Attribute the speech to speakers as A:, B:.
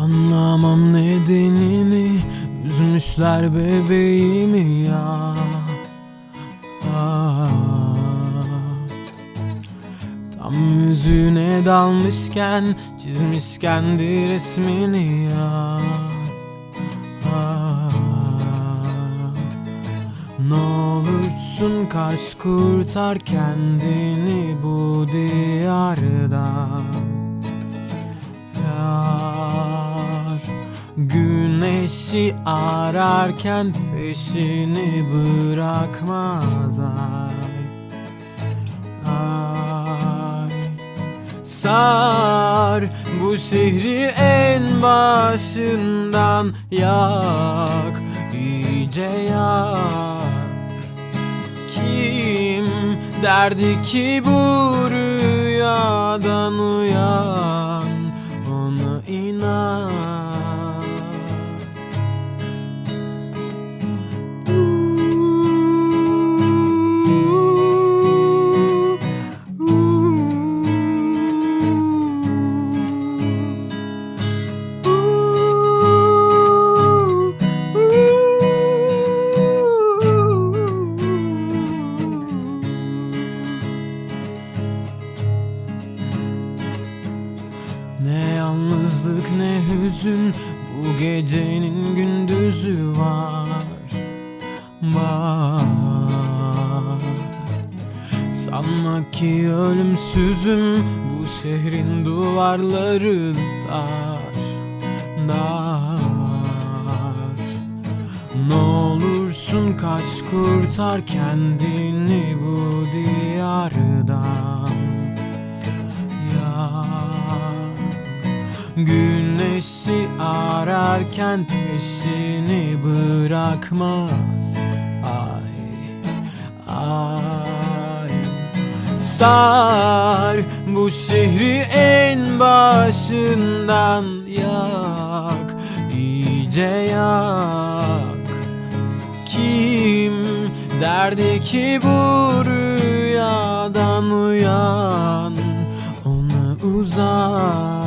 A: Anlamam nedenini Üzmüşler bebeğimi ya. Tam yüzüne dalmışken Çizmiş kendi resmini ya. Ne olursun kaç kurtar kendini bu diyardan Güneşi ararken peşini bırakmaz ay Ay Sar bu şehri en başından yak iyice yak Kim derdi ki bu rüyadan yalnızlık ne hüzün? Bu gecenin gündüzü var. Var. Sanma ki ölümsüzüm. Bu şehrin duvarları dar. Dar. Ne olursun kaç kurtar kendini bu diyardan Güneşi ararken peşini bırakmaz. Ay, ay. Sar bu şehri en başından yak. İyice yak. Kim derdi ki bu rüyadan uyan? Ona uzak